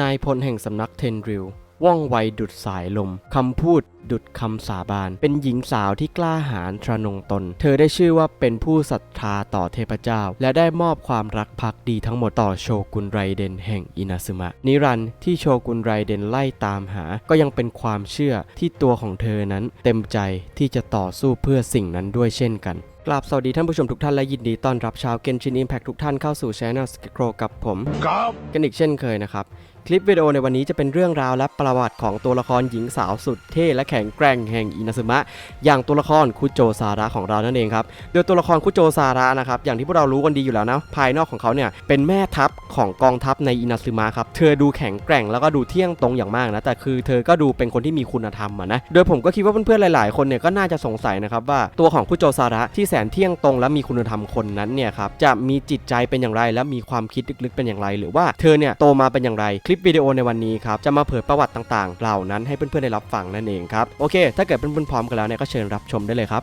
นายพลแห่งสำนักเทนริลว่องไวดุดสายลม คำพูดดุดคำสาบาน เป็นหญิงสาวที่กล้าหาญทระนงตน เธอได้ชื่อว่าเป็นผู้ศรัทธาต่อเทพเจ้า และได้มอบความรักภักดีทั้งหมดต่อโชกุนไรเดนแห่งอินาซึมะ นิรันดร์ที่โชกุนไรเดนไล่ตามหา ก็ยังเป็นความเชื่อที่ตัวของเธอนั้น เต็มใจที่จะต่อสู้เพื่อสิ่งนั้นด้วยเช่นกันกราบสวัสดีท่านผู้ชมทุกท่านและยินดีต้อนรับชาวเกนชินอิมแพคทุกท่านเข้าสู่ช anel s k โครกับผมครับ กันอีกเช่นเคยนะครับ คลิปวิดีโอในวันนี้จะเป็นเรื่องราวและประวัติของตัวละครหญิงสาวสุดเท่และแข็งแกร่งแห่งอินาซึมะ อย่างตัวละครคุโจซาระของเรานั่นเองครับ โดยตัวละครคุโจซาระนะครับ อย่างที่พวกเรารู้กันดีอยู่แล้วนะ ภายนอกของเขาเนี่ยเป็นแม่ทัพของกองทัพในอินาซึมะครับ เธอดูแข็งแกร่งแล้วก็ดูเที่ยงตรงอย่างมากนะ แต่คือเธอก็ดูเป็นคนที่มีคุณธรรมะนะ โดยผมก็คิดว่าเพื่อนๆหลาย ๆ คนเนี่ยก็น่าจะสงสัยนะครับว่าตัวของคุโจซาระที่แสนเที่ยงตรงและมีคุณธรรมคนนั้นเนี่ยครับจะมีจิตใจเป็นอย่างไร และมีความคิดลึกๆเป็นอย่างไร หรือว่าเธอเนี่ยโตมาเป็นอย่างไรคลิิปวิดีโอในวันนี้ครับจะมาเผยประวัติต่างๆ เหล่านั้นให้เพื่อนๆได้รับฟังนั่นเองครับโอเค ถ้าเกิดเพื่อนๆพร้อมกันแล้วเนี่ยก็เชิญรับชมได้เลยครับ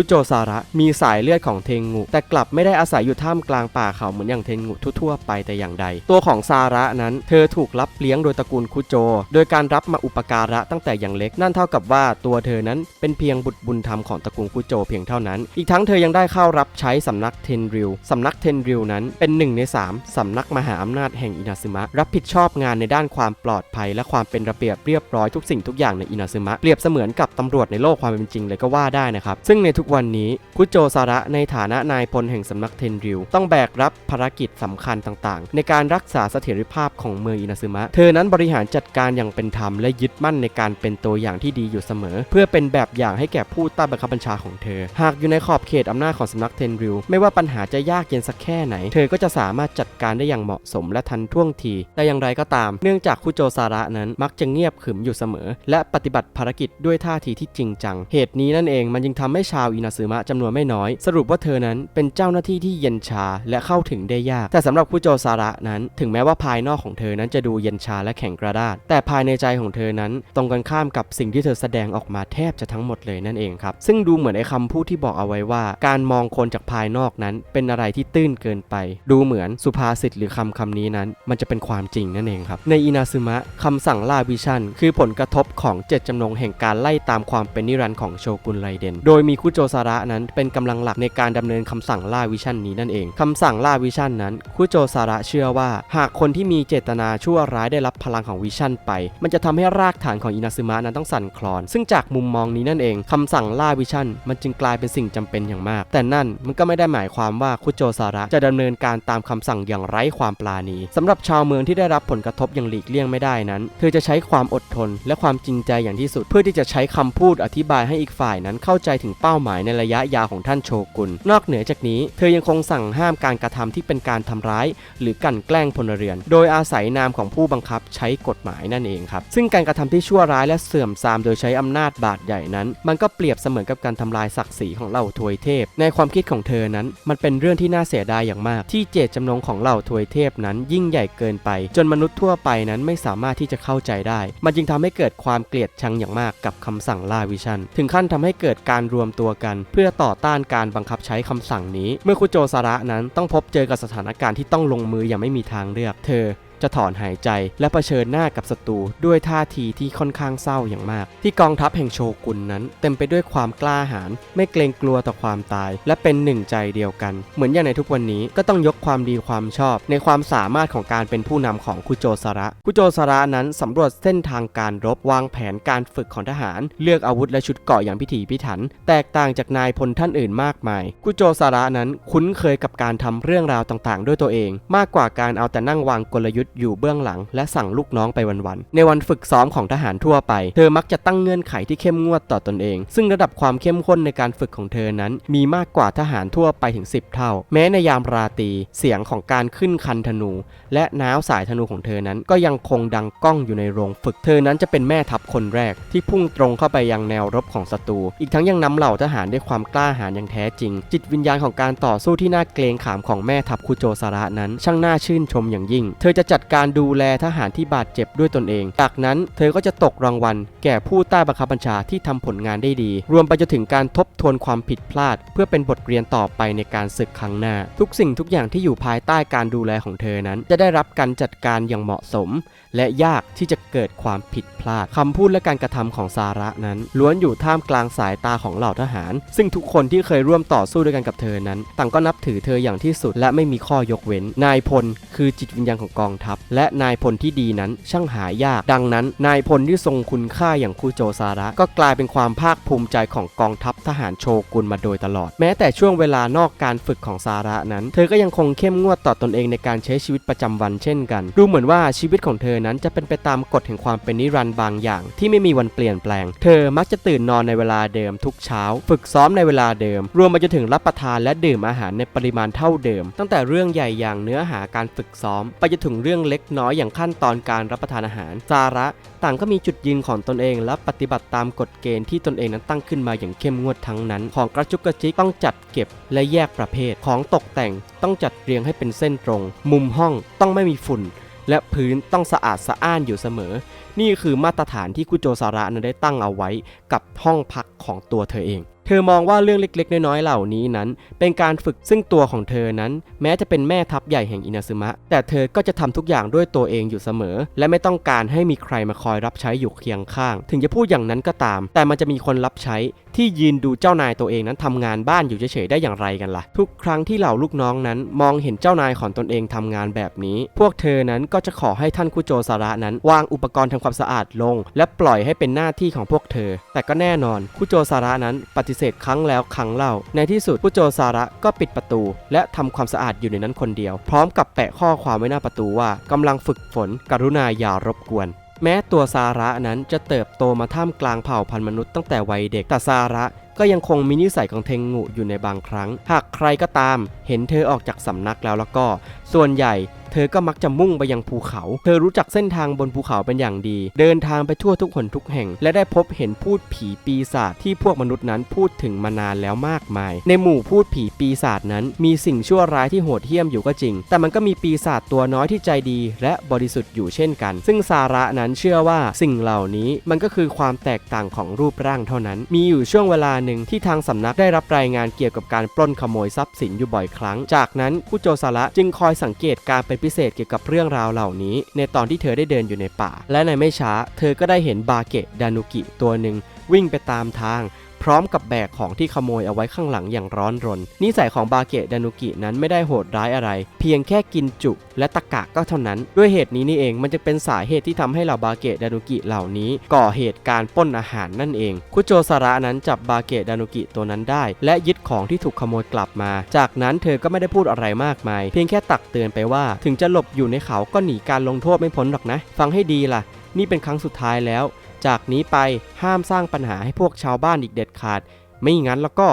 คุโจซาระ มีสายเลือดของเทงุ แต่กลับไม่ได้อาศัยอยู่ท่ามกลางป่าเขาเหมือนอย่างเทงุทั่วๆไปแต่อย่างใด ตัวของซาระนั้น เธอถูกรับเลี้ยงโดยตระกูลคุโจ โดยการรับมาอุปการะตั้งแต่อย่างเล็ก นั่นเท่ากับว่าตัวเธอนั้นเป็นเพียงบุตรบุญธรรมของตระกูลคุโจเพียงเท่านั้น อีกทั้งเธอยังได้เข้ารับใช้สำนักเทนริลสำนักเทนริลนั้นเป็นหนึ่งในสามสำนักมหาอำนาจแห่งอินาซึมะ รับผิดชอบงานในด้านความปลอดภัย และความเป็นระเบียบเรียบร้อยทุกสิ่งทุกอย่างในอินาซึมะเปรียบเสมือนกับตำรวจในโลกความเป็นจริงเลยก็ว่าได้นะครับซึ่งในทุกวันนี้คุโจซาระในฐานะนายพลแห่งสำนักเทนริว ต้องแบกรับภารกิจสำคัญต่างๆ ในการรักษาเสถียรภาพของเมืองอินาซึมะ เธอนั้นบริหารจัดการอย่างเป็นธรรมและยึดมั่นในการเป็นตัวอย่างที่ดีอยู่เสมอ เพื่อเป็นแบบอย่างให้แก่ผู้ใต้บังคับบัญชาของเธอ หากอยู่ในขอบเขตอำนาจของสำนักเทนริว ไม่ว่าปัญหาจะยากเย็นสักแค่ไหน เธอก็จะสามารถจัดการได้อย่างเหมาะสมและทันท่วงที แต่อย่างไรก็ตาม เนื่องจากคุโจซาระนั้นมักจะเงียบขรึมอยู่เสมอ และปฏิบัติภารกิจด้วยท่าทีที่จริงจัง เหตุนี้นั่นเองมันจึงทำให้ชาวอินาซึมะจำนวนไม่น้อย สรุปว่าเธอนั้นเป็นเจ้าหน้าที่ที่เย็นชาและเข้าถึงได้ยาก แต่สำหรับคุโจซาระนั้น ถึงแม้ว่าภายนอกของเธอนั้นจะดูเย็นชาและแข็งกระด้างแต่ภายในใจของเธอนั้น ตรงกันข้ามกับสิ่งที่เธอแสดงออกมาแทบจะทั้งหมดเลยนั่นเองครับ ซึ่งดูเหมือนไอ้คำพูดที่บอกเอาไว้ว่า การมองคนจากภายนอกนั้น เป็นอะไรที่ตื้นเกินไป ดูเหมือนสุภาษิตหรือคำคำนี้นั้น มันจะเป็นความจริงนั่นเองครับ ในอินาซึมะคำสั่งล่าวิชันคือผลกระทบของเจตจำนงแห่งการไล่ตามความเป็นนิรันดร์ของโชกุนไรเดน โดยมีคุโจจซาระนั้นเป็นกำลังหลักในการดำเนินคำสั่งล่าวิชั่นนี้นั่นเองคำสั่งล่าวิชั่นนั้นคุโจซาระเชื่อว่า หากคนที่มีเจตนาชั่วร้ายได้รับพลังของวิชั่นไป มันจะทำให้รากฐานของอินาซึมะนั้นต้องสั่นคลอน ซึ่งจากมุมมองนี้นั่นเองคำสั่งล่าวิชั่นมันจึงกลายเป็นสิ่งจำเป็นอย่างมาก แต่นั่นมันก็ไม่ได้หมายความว่าคุโจซาระจะดำเนินการตามคำสั่งอย่างไร้ความปราณีสำหรับชาวเมืองที่ได้รับผลกระทบอย่างหลีกเลี่ยงไม่ได้นั้น เธอจะใช้ความอดทนและความจริงใจอย่างที่สุด เพื่อที่จะใช้คำพูดอธิบายให้อีกฝ่ายนั้นเข้าใจถึงเป้าหมายมายในระยะยาวของท่านโชกุน นอกเหนือจากนี้ เธอยังคงสั่งห้ามการกระทำที่เป็นการทำร้าย หรือกันแกล้งพลเรือน โดยอาศัยนามของผู้บังคับใช้กฎหมายนั่นเองครับ ซึ่งการกระทำที่ชั่วร้ายและเสื่อมทรามโดยใช้อำนาจบาดใหญ่นั้น มันก็เปรียบเสมือนกับการทำลายศักดิ์ศรีของเหล่าทวยเทพ ในความคิดของเธอนั้น มันเป็นเรื่องที่น่าเสียดายอย่างมาก ที่เจตจำนงของเหล่าทวยเทพนั้นยิ่งใหญ่เกินไป จนมนุษย์ทั่วไปนั้นไม่สามารถที่จะเข้าใจได้ มันจึงทำให้เกิดความเกลียดชังอย่างมากกับคำสั่งล่าวิชัน ถึงขั้นทำให้เกิดการรวมตัวกัน เพื่อต่อต้านการบังคับใช้คำสั่งนี้ เมื่อคุโจซาระนั้นต้องพบเจอกับสถานการณ์ที่ต้องลงมืออย่างไม่มีทางเลือก เธอ จะถอนหายใจและเผชิญหน้ากับศัตรูด้วยท่าทีที่ค่อนข้างเศร้าอย่างมาก ที่กองทัพแห่งโชกุนนั้น เต็มไปด้วยความกล้าหาญไม่เกรงกลัวต่อความตาย และเป็นหนึ่งใจเดียวกัน เหมือนอย่างในทุกวันนี้ก็ต้องยกความดีความชอบ ในความสามารถของการเป็นผู้นำของคุโจซาระ คุโจซาระนั้นสำรวจเส้นทางการรบวางแผนการฝึกของทหาร เลือกอาวุธและชุดเกราะอย่างพิถีพิถัน แตกต่างจากนายพลท่านอื่นมากมาย คุโจซาระนั้นคุ้นเคยกับการทำเรื่องราวต่างๆ ด้วยตัวเอง มากกว่าการเอาแต่นั่งวางกลยุทธ์อยู่เบื้องหลัง และสั่งลูกน้องไปวันๆ ในวันฝึกซ้อมของทหารทั่วไป เธอมักจะตั้งเงื่อนไขที่เข้มงวดต่อตนเอง ซึ่งระดับความเข้มข้นในการฝึกของเธอนั้น มีมากกว่าทหารทั่วไปถึง 10 เท่า แม้ในยามราตรีเสียงของการขึ้นคันธนู และน้าวสายธนูของเธอนั้นก็ยังคงดังก้องอยู่ในโรงฝึก เธอนั้นจะเป็นแม่ทัพคนแรก ที่พุ่งตรงเข้าไปยังแนวรบของศัตรู อีกทั้งยังนำเหล่าทหารด้วยความกล้าหาญอย่างแท้จริง จิตวิญญาณของการต่อสู้ที่น่าเกรงขามของแม่ทัพคุโจสาระนั้น ช่างน่าชื่นชมอย่างยิ่ง เธอจะจัดการดูแลทหารที่บาดเจ็บด้วยตนเอง จากนั้นเธอก็จะตกรางวัล แก่ผู้ใต้บังคับบัญชาที่ทำผลงานได้ดี รวมไปจนถึงการทบทวนความผิดพลาด เพื่อเป็นบทเรียนต่อไปในการศึกครั้งหน้า ทุกสิ่งทุกอย่างที่อยู่ภายใต้การดูแลของเธอนั้น จะได้รับการจัดการอย่างเหมาะสม และยากที่จะเกิดความผิดพลาดคำพูดและการกระทำของซาระนั้นล้วนอยู่ท่ามกลางสายตาของเหล่าทหาร ซึ่งทุกคนที่เคยร่วมต่อสู้ด้วยกันกับเธอนั้น ต่างก็นับถือเธออย่างที่สุดและไม่มีข้อยกเว้น นายพลคือจิตวิญญาณของกองทัพและนายพลที่ดีนั้นช่างหายาก ดังนั้น นายพลที่ทรงคุณค่าอย่างคูโจซาระ ก็กลายเป็นความภาคภูมิใจของกองทัพทหารโชกุนมาโดยตลอด แม้แต่ช่วงเวลานอกการฝึกของซาระนั้น เธอก็ยังคงเข้มงวดต่อตนเองในการใช้ชีวิตประจำวันเช่นกัน ดูเหมือนว่าชีวิตของเธอนั้นจะเป็นไปตามกฎแห่งความเป็นนิรันดร์บางอย่าง ที่ไม่มีวันเปลี่ยนแปลง เธอมักจะตื่นนอนในเวลาเดิมทุกเช้า ฝึกซ้อมในเวลาเดิม รวมไปจนถึงรับประทานและดื่มอาหารในปริมาณเท่าเดิม ตั้งแต่เรื่องใหญ่อย่างเนื้อหาการฝึกซ้อม ไปจนถึงเรื่องเล็กน้อยอย่างขั้นตอนการรับประทานอาหารซาระต่างก็มีจุดยืนของตนเอง และปฏิบัติตามกฎเกณฑ์ที่ตนเองนั้นตั้งขึ้นมาอย่างเข้มงวดทั้งนั้น ของกระจุกกระจิกต้องจัดเก็บและแยกประเภทของตกแต่งต้องจัดเรียงให้เป็นเส้นตรง มุมห้องต้องไม่มีฝุ่น และพื้นต้องสะอาดสะอ้านอยู่เสมอ นี่คือมาตรฐานที่คุโจซาระนั้นได้ตั้งเอาไว้กับห้องพักของตัวเธอเอง เธอมองว่าเรื่องเล็กๆ น้อยๆ เหล่านี้นั้น เป็นการฝึกซึ่งตัวของเธอนั้น แม้จะเป็นแม่ทัพใหญ่แห่งอินาซึมะ แต่เธอก็จะทำทุกอย่างด้วยตัวเองอยู่เสมอ และไม่ต้องการให้มีใครมาคอยรับใช้อยู่เคียงข้าง ถึงจะพูดอย่างนั้นก็ตาม แต่มันจะมีคนรับใช้ที่ยืนดูเจ้านายตัวเองนั้นทำงานบ้านอยู่เฉยๆได้อย่างไรกันล่ะ ทุกครั้งที่เหล่าลูกน้องนั้นมองเห็นเจ้านายของตนเองทำงานแบบนี้ พวกเธอนั้นก็จะขอให้ท่านคุโจสาระนั้น วางอุปกรณ์ทำความสะอาดลง และปล่อยให้เป็นหน้าที่ของพวกเธอ แต่ก็แน่นอนคุโจสาระนั้นปฏิเสธครั้งแล้วครั้งเล่า ในที่สุดคุโจสาระก็ปิดประตู และทำความสะอาดอยู่ในนั้นคนเดียว พร้อมกับแปะข้อความไว้หน้าประตูว่ากำลังฝึกฝนกรุณาอย่ารบกวน แม้ตัวซาระนั้นจะเติบโตมาท่ามกลางเผ่าพันธุ์มนุษย์ตั้งแต่วัยเด็กแต่ซาระก็ยังคงมีนิสัยของเทงงูอยู่ในบางครั้ง หากใครก็ตาม เห็นเธอออกจากสำนักแล้วแล้วก็ ส่วนใหญ่ เธอก็มักจะมุ่งไปยังภูเขา เธอรู้จักเส้นทางบนภูเขาเป็นอย่างดี เดินทางไปทั่วทุกหนทุกแห่ง และได้พบเห็นพูดผีปีศาจที่พวกมนุษย์นั้นพูดถึงมานานแล้วมากมาย ในหมู่พูดผีปีศาจนั้น มีสิ่งชั่วร้ายที่โหดเหี้ยมอยู่ก็จริง แต่มันก็มีปีศาจตัวน้อยที่ใจดี และบริสุทธิ์อยู่เช่นกัน ซึ่งซาระนั้นเชื่อว่าสิ่งเหล่านี้มันก็คือความแตกต่างของรูปร่างเท่านั้น มีอยู่ช่วงเวลาหนึ่งที่ทางสำนักได้รับรายงานเกี่ยวกับการปล้นขโมยทรัพย์สินอยู่บ่อยครั้ง จากนั้นคุโจซาระจึงคอยสังเกตการเป็นพิเศษเกี่ยวกับเรื่องราวเหล่านี้ ในตอนที่เธอได้เดินอยู่ในป่า และในไม่ช้า เธอก็ได้เห็นบาเกะดานุกิตัวหนึ่งวิ่งไปตามทาง ร้อมกับแบกของที่ขโมยเอาไว้ข้างหลังอย่างร้อนรน นิสัยของบาเกะดานุกินั้นไม่ได้โหดร้ายอะไร เพียงแค่กินจุและตะกะก็เท่านั้น ด้วยเหตุนี้นี่เองมันจะเป็นสาเหตุที่ทำให้เหล่าบาเกะดานุกิเหล่านี้ ก่อเหตุการณ์ป้นอาหารนั่นเอง คุโจสาระนั้นจับบาเกะดานุกิตัวนั้นได้ และยึดของที่ถูกขโมยกลับมา จากนั้นเธอก็ไม่ได้พูดอะไรมากมาย เพียงแค่ตักเตือนไปว่า ถึงจะหลบอยู่ในเขาก็หนีการลงโทษไม่พ้นหรอกนะ ฟังให้ดีล่ะ นี่เป็นครั้งสุดท้ายแล้ว จากนี้ไปห้ามสร้างปัญหาให้พวกชาวบ้านอีกเด็ดขาด ไม่งั้นแล้วก็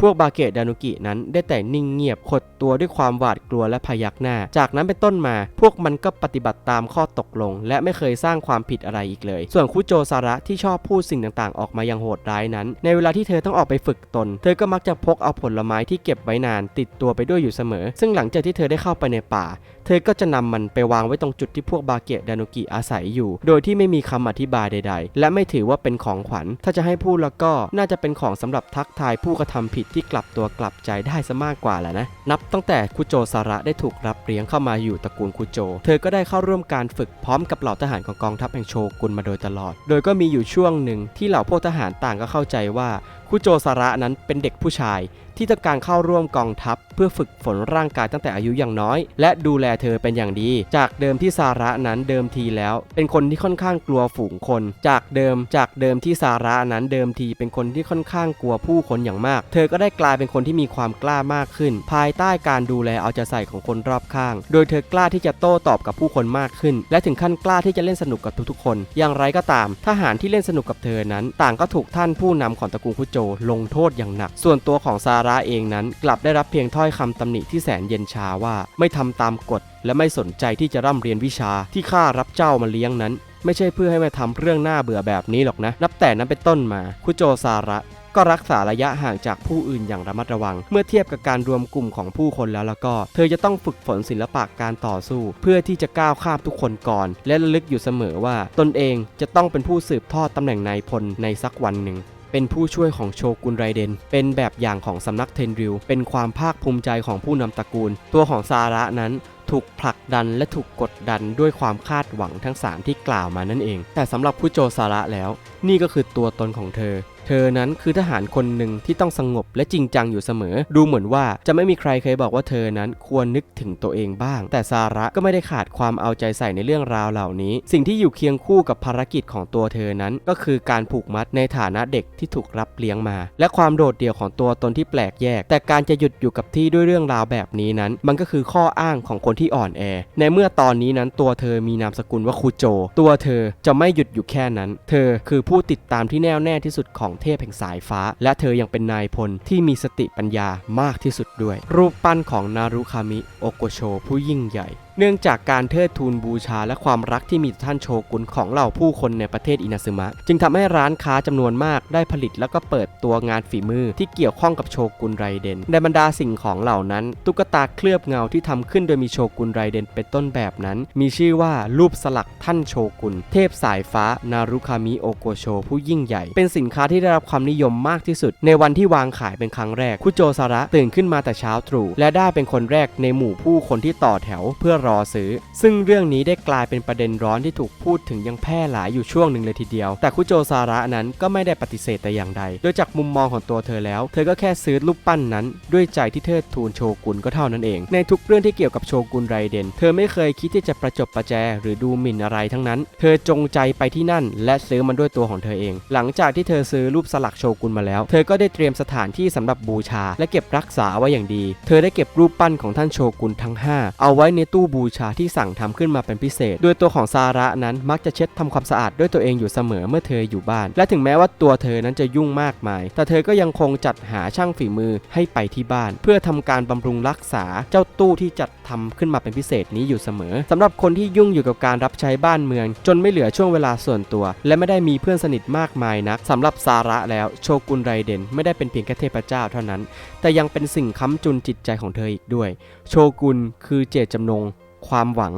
พวกบาเกะดานุกินั้นได้แต่นิ่งเงียบขดตัวด้วยความหวาดกลัวและพยักหน้า จากนั้นเป็นต้นมา พวกมันก็ปฏิบัติตามข้อตกลง และไม่เคยสร้างความผิดอะไรอีกเลย ส่วนคุโจซาระที่ชอบพูดสิ่งต่างๆ ออกมาอย่างโหดร้ายนั้น ในเวลาที่เธอต้องออกไปฝึกตน เธอก็มักจะพกเอาผลไม้ที่เก็บไว้นาน ติดตัวไปด้วยอยู่เสมอ ซึ่งหลังจากที่เธอได้เข้าไปในป่า เธอก็จะนำมันไปวางไว้ตรงจุดที่พวกบาเกะดานุกิอาศัยอยู่ โดยที่ไม่มีคำอธิบายใด ๆ และไม่ถือว่าเป็นของขวัญ ถ้าจะให้พูดแล้วก็น่าจะเป็นของสำหรับทักทายผู้กระทำผิดที่กลับตัวกลับใจได้ซะมากกว่าแหละนะ นับตั้งแต่คุโจซาระได้ถูกรับเลี้ยงเข้ามาอยู่ตระกูลคุโจ เธอก็ได้เข้าร่วมการฝึกพร้อมกับเหล่าทหารของกองทัพแห่งโชกุนมาโดยตลอด โดยก็มีอยู่ช่วงหนึ่งที่เหล่าพวกทหารต่างก็เข้าใจว่า คุโจซาระนั้นเป็นเด็กผู้ชายที่ต้องการเข้าร่วมกองทัพ เพื่อฝึกฝนร่างกายตั้งแต่อายุยังน้อย และดูแลเธอเป็นอย่างดี จากเดิมที่ซาระนั้นเดิมทีแล้ว เป็นคนที่ค่อนข้างกลัวฝูงคน จากเดิมจากเดิมที่ซาระนั้นเดิมทีเป็นคนที่ค่อนข้างกลัวผู้คนอย่างมาก เธอก็ได้กลายเป็นคนที่มีความกล้ามากขึ้น ภายใต้การดูแลเอาใจใส่ของคนรอบข้าง โดยเธอกล้าที่จะโต้ตอบกับผู้คนมากขึ้น และถึงขั้นกล้าที่จะเล่นสนุกกับทุกๆ คน อย่างไรก็ตาม ทหารที่เล่นสนุกกับเธอนั้น ต่างก็ถูกท่านผู้นำของตระกูลคุโจลงโทษอย่างหนัก ส่วนตัวของซาระเองนั้น กลับได้รับเพียงถ้อยคำตำหนิที่แสนเย็นชาว่าไม่ทำตามกฎ และไม่สนใจที่จะร่ำเรียนวิชาที่ข้ารับเจ้ามาเลี้ยงนั้น ไม่ใช่เพื่อให้มาทำเรื่องน่าเบื่อแบบนี้หรอกนะ นับแต่นั้นเป็นต้นมาคุโจซาระก็รักษาระยะห่างจากผู้อื่นอย่างระมัดระวัง เมื่อเทียบกับการรวมกลุ่มของผู้คนแล้วแล้วก็ เธอจะต้องฝึกฝนศิลปะการต่อสู้ เพื่อที่จะก้าวข้ามทุกคนก่อน และระลึกอยู่เสมอว่า ตนเองจะต้องเป็นผู้สืบทอดตำแหน่งนายพลในสักวันหนึ่ง เป็นผู้ช่วยของโชกุนไรเดน เป็นแบบอย่างของสำนักเทนริว เป็นความภาคภูมิใจของผู้นำตระกูล ตัวของซาระนั้นถูกผลักดันและถูกกดดันด้วยความคาดหวังทั้ง 3 ที่กล่าวมานั่นเอง แต่สำหรับผู้โจซาระแล้ว นี่ก็คือตัวตนของเธอ เธอนั้นคือทหารคนหนึ่งที่ต้องสงบและจริงจังอยู่เสมอ ดูเหมือนว่าจะไม่มีใครเคยบอกว่าเธอนั้นควรนึกถึงตัวเองบ้าง แต่ซาระก็ไม่ได้ขาดความเอาใจใส่ในเรื่องราวเหล่านี้ สิ่งที่อยู่เคียงคู่กับภารกิจของตัวเธอนั้น ก็คือการผูกมัดในฐานะเด็กที่ถูกรับเลี้ยงมา และความโดดเดี่ยวของตัวตนที่แปลกแยก แต่การจะหยุดอยู่กับที่ด้วยเรื่องราวแบบนี้นั้น มันก็คือข้ออ้างของคนที่อ่อนแอ ในเมื่อตอนนี้นั้นตัวเธอมีนามสกุลว่าคูโจ ตัวเธอจะไม่หยุดอยู่แค่นั้น เธอคือผู้ติดตามที่แน่วแน่ที่สุดของเทพแห่งสายฟ้า และเธอยังเป็นนายพลที่มีสติปัญญามากที่สุดด้วย รูปปั้นของนารุคามิโอโกโชผู้ยิ่งใหญ่เนื่องจากการเทิดทูนบูชาและความรักที่มีต่อท่านโชกุนของเหล่าผู้คนในประเทศอินาซึมะ จึงทำให้ร้านค้าจำนวนมากได้ผลิตแล้วก็เปิดตัวงานฝีมือที่เกี่ยวข้องกับโชกุนไรเดน ในบรรดาสิ่งของเหล่านั้น ตุ๊กตาเคลือบเงาที่ทำขึ้นโดยมีโชกุนไรเดนเป็นต้นแบบนั้น มีชื่อว่ารูปสลักท่านโชกุน เทพสายฟ้านารุคามิโอโกโชผู้ยิ่งใหญ่ เป็นสินค้าที่ได้รับความนิยมมากที่สุด ในวันที่วางขายเป็นครั้งแรกคุโจซาระตื่นขึ้นมาแต่เช้าตรู่และได้เป็นคนแรกในหมู่ผู้คนที่ต่อแถวเพื่อรอซื้อ ซึ่งเรื่องนี้ได้กลายเป็นประเด็นร้อนที่ถูกพูดถึงยังแพร่หลายอยู่ช่วงหนึ่งเลยทีเดียว แต่คุโจซาระนั้นก็ไม่ได้ปฏิเสธแต่อย่างใด โดยจากมุมมองของตัวเธอแล้ว เธอก็แค่ซื้อรูปปั้นนั้น ด้วยใจที่เทิดทูนโชกุนก็เท่านั้นเอง ในทุกเรื่องที่เกี่ยวกับโชกุนไรเดน เธอไม่เคยคิดที่จะประจบประแจหรือดูหมิ่นอะไรทั้งนั้น เธอจงใจไปที่นั่น และซื้อมันด้วยตัวของเธอเอง หลังจากที่เธอซื้อรูปสลักโชกุนมาแล้ว เธอก็ได้เตรียมสถานที่สำหรับบูชา และเก็บรักษาไว้อย่างดี เธอได้เก็บรูปปั้นของท่านโชกุนทั้ง 5 เอาไว้ในตู้บูชาที่สั่งทำขึ้นมาเป็นพิเศษ โดยตัวของซาระนั้นมักจะเช็ดทำความสะอาดด้วยตัวเองอยู่เสมอเมื่อเธออยู่บ้าน และถึงแม้ว่าตัวเธอนั้นจะยุ่งมากมาย แต่เธอก็ยังคงจัดหาช่างฝีมือให้ไปที่บ้าน เพื่อทำการบำรุงรักษาเจ้าตู้ที่จัดทำขึ้นมาเป็นพิเศษนี้อยู่เสมอสำหรับคนที่ยุ่งอยู่กับการรับใช้บ้านเมือง จนไม่เหลือช่วงเวลาส่วนตัว และไม่ได้มีเพื่อนสนิทมากมายนักสำหรับซาระแล้วโชกุนไรเดนไม่ได้เป็นเพียงแค่เทพเจ้าเท่านั้น แต่ยังเป็นสิ่งค้ำจุนจิตใจของเธออีกด้วย โชกุนคือเจตจำนง ความหวัง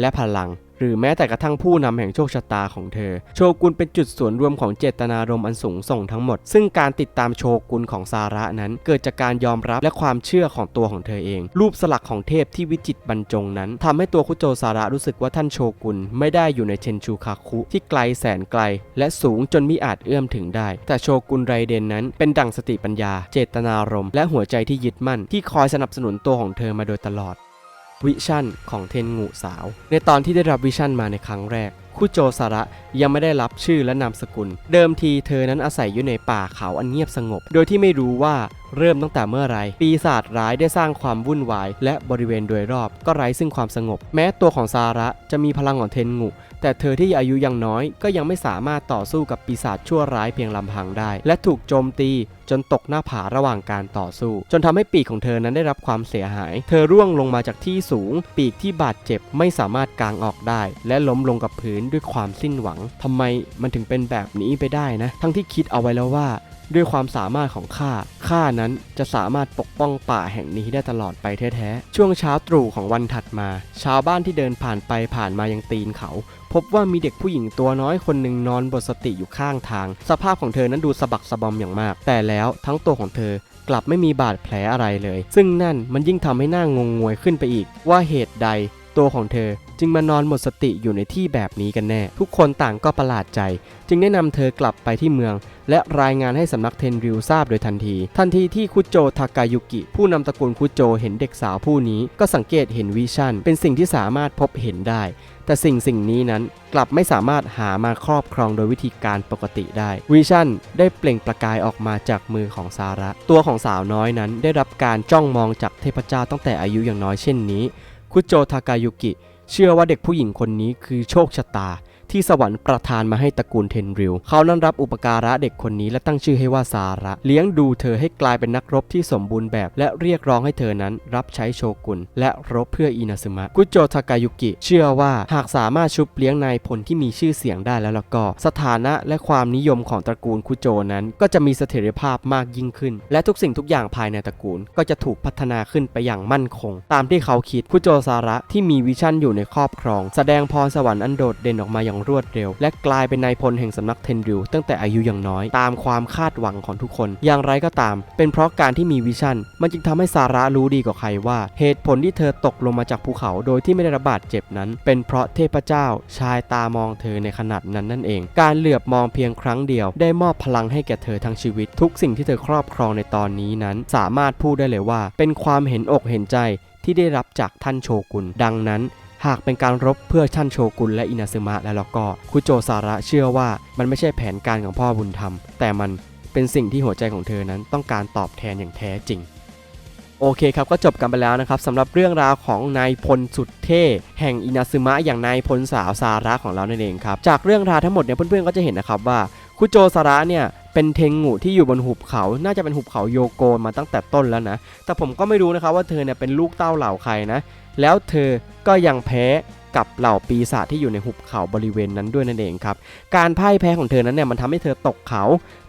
และพลัง หรือแม้แต่กระทั่งผู้นำแห่งโชคชะตาของเธอ โชกุนเป็นจุดส่วนรวมของเจตนารมณ์อันสูงส่งทั้งหมด ซึ่งการติดตามโชกุนของซาระนั้น เกิดจากการยอมรับและความเชื่อของตัวของเธอเอง รูปสลักของเทพที่วิจิตบรรจงนั้นทำให้ตัวคุโจซาระรู้สึกว่าท่านโชกุนไม่ได้อยู่ในเชนชูคาคุ ที่ไกลแสนไกล และสูงจนมิอาจเอื้อมถึงได้ แต่โชกุนไรเดนนั้น เป็นดั่งสติปัญญา เจตนารมณ์และหัวใจที่ยึดมั่นที่คอยสนับสนุนตัวของเธอมาโดยตลอด วิชั่นของเทนงูสาว ในตอนที่ได้รับวิชั่นมาในครั้งแรกคุโจสาระยังไม่ได้รับชื่อและนามสกุล เดิมทีเธอนั้นอาศัยอยู่ในป่าเขาอันเงียบสงบ โดยที่ไม่รู้ว่าเริ่มตั้งแต่เมื่อไรปีศาจร้ายได้สร้างความวุ่นวาย และบริเวณโดยรอบก็ไร้ซึ่งความสงบ แม้ตัวของซาระจะมีพลังของเทนงูแต่เธอที่อายุยังน้อยก็ยังไม่สามารถต่อสู้กับปีศาจชั่วร้ายเพียงลำพังได้ และถูกโจมตีจนตกหน้าผาระหว่างการต่อสู้ จนทำให้ปีกของเธอนั้นได้รับความเสียหาย เธอร่วงลงมาจากที่สูง ปีกที่บาดเจ็บไม่สามารถกางออกได้ และล้มลงกับพื้นด้วยความสิ้นหวังทำไมมันถึงเป็นแบบนี้ไปได้นะ ทั้งที่คิดเอาไว้แล้วว่า ด้วยความสามารถของข้า ข้านั้นจะสามารถปกป้องป่าแห่งนี้ได้ตลอดไปแท้ๆ ช่วงเช้าตรู่ของวันถัดมา ชาวบ้านที่เดินผ่านไปผ่านมายังตีนเขา พบว่ามีเด็กผู้หญิงตัวน้อยคนหนึ่งนอนบนสติอยู่ข้างทาง สภาพของเธอนั้นดูสะบักสะบอมอย่างมาก แต่แล้วทั้งตัวของเธอกลับไม่มีบาดแผลอะไรเลย ซึ่งนั่นมันยิ่งทำให้หน้างงงวยขึ้นไปอีก ว่าเหตุใดตัวของเธอ จึงมานอนหมดสติอยู่ในที่แบบนี้กันแน่ ทุกคนต่างก็ประหลาดใจ จึงได้นำเธอกลับไปที่เมือง และรายงานให้สำนักเทนริวทราบโดยทันที ทันทีที่คุโจทากายุกิ ผู้นำตระกูลคุโจเห็นเด็กสาวผู้นี้ ก็สังเกตเห็นวิชั่น เป็นสิ่งที่สามารถพบเห็นได้ แต่สิ่งสิ่งนี้นั้นกลับไม่สามารถหามาครอบครองโดยวิธีการปกติได้วิชั่นได้เปล่งประกายออกมาจากมือของซาระ ตัวของสาวน้อยนั้นได้รับการจ้องมองจากเทพเจ้าตั้งแต่อายุอย่างน้อยเช่นนี้ คุโจทากายุกิ เชื่อว่าเด็กผู้หญิงคนนี้คือโชคชะตา ที่สวรรค์ประทานมาให้ตระกูลเทนริว เขานั้นรับอุปการะเด็กคนนี้และตั้งชื่อให้ว่าซาระ เลี้ยงดูเธอให้กลายเป็นนักรบที่สมบูรณ์แบบ และเรียกร้องให้เธอนั้นรับใช้โชกุนและรบเพื่ออินาซึมะ กุโจทากายุกิ เชื่อว่าหากสามารถชุบเลี้ยงนายพลที่มีชื่อเสียงได้แล้วแล้วก็ สถานะและความนิยมของตระกูลคุโจนั้น ก็จะมีเสถียรภาพมากยิ่งขึ้น และทุกสิ่งทุกอย่างภายในตระกูล ก็จะถูกพัฒนาขึ้นไปอย่างมั่นคง ตามที่เขาคิดคุโจซาระที่มีวิชั่นอยู่ในครอบครอง แสดงพรสวรรค์อันโดดเด่นออกมาอย่างรวดเร็ว และกลายเป็นนายพลแห่งสำนักเทนริวตั้งแต่อายุยังน้อยตามความคาดหวังของทุกคน อย่างไรก็ตาม เป็นเพราะการที่มีวิชั่น มันจึงทำให้ซาระรู้ดีกว่าใครว่า เหตุผลที่เธอตกลงมาจากภูเขาโดยที่ไม่ได้รับบาดเจ็บนั้น เป็นเพราะเทพเจ้าชายตามองเธอในขนาดนั้นนั่นเอง การเหลือบมองเพียงครั้งเดียว ได้มอบพลังให้แก่เธอทั้งชีวิต ทุกสิ่งที่เธอครอบครองในตอนนี้นั้น สามารถพูดได้เลยว่า เป็นความเห็นอกเห็นใจที่ได้รับจากท่านโชกุนดังนั้น หากเป็นการรบเพื่อท่นโชกุนและอินาซึมะแล้วก็คุโจซาระเชื่อว่ามันไม่ใช่แผนการของพ่อบุญธรรม แต่มันเป็นสิ่งที่หัวใจของเธอนั้นต้องการตอบแทนอย่างแท้จริงโอเคครับก็จบกันไปแล้วนะครับสำหรับเรื่องราวของนายพลสุดเท่ แห่งอินาซึมะอย่างนายพลสาวซาระของเรานั่นเองครับ จากเรื่องราวทั้งหมดเนี่ยเพื่อนๆก็จะเห็นนะครับว่าคุโจซาระเนี่ย เป็นเทงงูที่อยู่บนหุบเขา น่าจะเป็นหุบเขาโยโกนมาตั้งแต่ต้นแล้วนะ แต่ผมก็ไม่รู้นะครับว่าเธอเนี่ยเป็นลูกเต้าเหล่าใครนะ แล้วเธอก็ยังแพ้กับเหล่าปีศาจที่อยู่ในหุบเขาบริเวณนั้นด้วยนั่นเองครับ การพ่ายแพ้ของเธอนั้นเนี่ยมันทำให้เธอตกเขา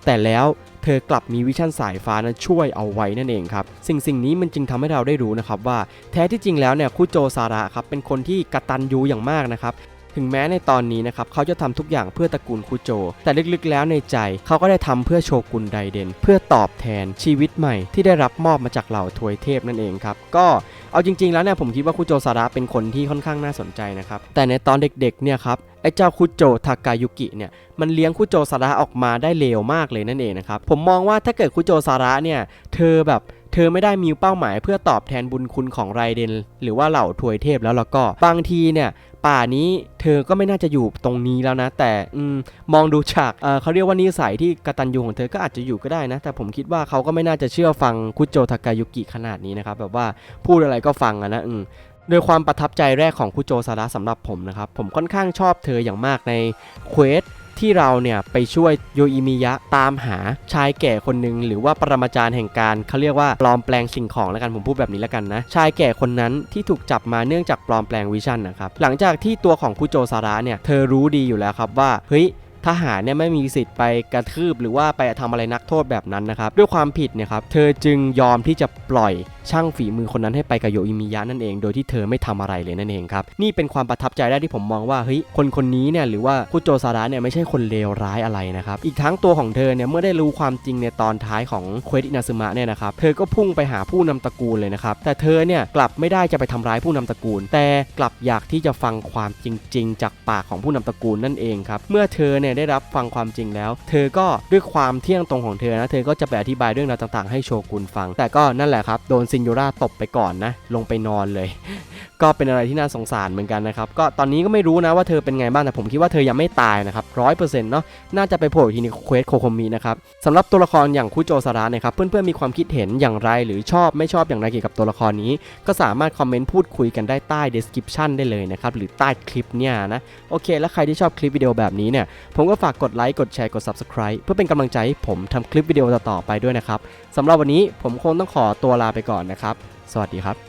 แต่แล้วเธอกลับมีวิชั่นสายฟ้านั้นช่วยเอาไว้นั่นเองครับ สิ่งสิ่งนี้มันจึงทำให้เราได้รู้นะครับว่าแท้ที่จริงแล้วเนี่ยคุโจซาระครับเป็นคนที่กระตันยูอย่างมากนะครับ ถึงแม้ในตอนนี้นะครับเขาจะทำทุกอย่างเพื่อตระกูลคุโจ แต่ลึกๆแล้วในใจเขาก็ได้ทำเพื่อโชกุนไดเดน เพื่อตอบแทนชีวิตใหม่ที่ได้รับมอบมาจากเหล่าทวยเทพนั่นเองครับ ก็เอาจริง ๆ แล้วเนี่ยผมคิดว่าคุโจซาระเป็นคนที่ค่อนข้างน่าสนใจนะครับ แต่ในตอนเด็กๆเนี่ยครับไอ้เจ้าคุโจทากายุกิเนี่ยมันเลี้ยงคุโจซาระออกมาได้เลวมากเลยนั่นเองนะครับผมมองว่าถ้าเกิดคุโจซาระเนี่ยเธอแบบ ธอไม่ได้มีเป้าหมายเพื่อตอบแทนบุญคุณของไรเดน หรือว่าเหล่าทวยเทพแล้วแล้วก็ บางทีเนี่ย ป่านี้เธอก็ไม่น่าจะอยู่ตรงนี้แล้วนะ แต่อมมองดูจากเเขาเรียกว่านิสัยที่กตัญญูของเธอก็อาจจะอยู่ก็ได้นะ แต่ผมคิดว่าเขาก็ไม่น่าจะเชื่อฟังคุโจทากายุกิขนาดนี้นะครับแบบว่าพูดอะไรก็ฟังอะนะอืมโดยความประทับใจแรกของคุโจซาระสำหรับผมนะครับ ผมค่อนข้างชอบเธออย่างมากในเควส ที่เราเนี่ยไปช่วยโยอิมิยะตามหาชายแก่คนหนึ่งหรือว่าปรมาจารย์แห่งการเขาเรียกว่าปลอมแปลงสิ่งของแล้วกันผมพูดแบบนี้แล้วกันนะชายแก่คนนั้นที่ถูกจับมาเนื่องจากปลอมแปลงวิชั่นนะครับหลังจากที่ตัวของคุโจซาระเนี่ยเธอรู้ดีอยู่แล้วครับว่าเฮ้ย ทหารเนี่ยไม่มีสิทธิ์ไปกระทืบหรือว่าไปทำอะไรนักโทษแบบนั้นนะครับ ด้วยความผิดเนี่ยครับเธอจึงยอมที่จะปล่อยช่างฝีมือคนนั้นให้ไปกับโยอิมิยะนั่นเอง โดยที่เธอไม่ทำอะไรเลยนั่นเองครับนี่เป็นความประทับใจแรกที่ผมมองว่าเฮ้ยคนคนนี้เนี่ยหรือว่าคุโจซาระเนี่ยไม่ใช่คนเลวร้ายอะไรนะครับอีกทั้งตัวของเธอเนี่ยเมื่อได้รู้ความจริงในตอนท้ายของเควสอินาซึมะเนี่ยนะครับเธอก็พุ่งไปหาผู้นำตระกูลเลยนะครับแต่เธอเนี่ยกลับไม่ได้จะไปทำร้ายผู้นำตระกูล แต่กลับอยากที่จะฟังความจริง ๆ จากปากของผู้นำตระกูลนั่นเองครับเมื่อเธอเนี่ยได้รับฟังความจริงแล้ว เธอก็ด้วยความเที่ยงตรงของเธอนะ เธอก็จะไปอธิบายเรื่องราวต่างๆ ให้โชกุนฟัง แต่ก็นั่นแหละครับ โดนซินโยราตบไปก่อนนะ ลงไปนอนเลย ก็เป็นอะไรที่น่าสงสารเหมือนกันนะครับ ก็ตอนนี้ก็ไม่รู้นะว่าเธอเป็นไงบ้าง แต่ผมคิดว่าเธอยังไม่ตายนะครับร้อยเปอร์เซ็นต์เนาะ น่าจะไปโผล่อีกทีในเควสโคคมินะครับสำหรับตัวละครอย่างคุโจซาระนะครับ เพื่อนๆมีความคิดเห็นอย่างไร หรือชอบไม่ชอบอย่างไรเกี่ยวกับตัวละครนี้ ก็สามารถคอมเมนต์พูดคุยกันได้ใต้ description ได้เลยนะครับ หรือใต้คลิปเนี่ยนะ โอเค แล้วใครที่ชอบคลิปวิดีโอแบบนี้เนี่ยผมก็ฝากกดไลค์ กดแชร์ กด subscribe เพื่อเป็นกำลังใจให้ผมทำคลิปวิดีโอต่อๆไปด้วยนะครับสำหรับวันนี้ผมคงต้องขอตัวลาไปก่อนนะครับ สวัสดีครับ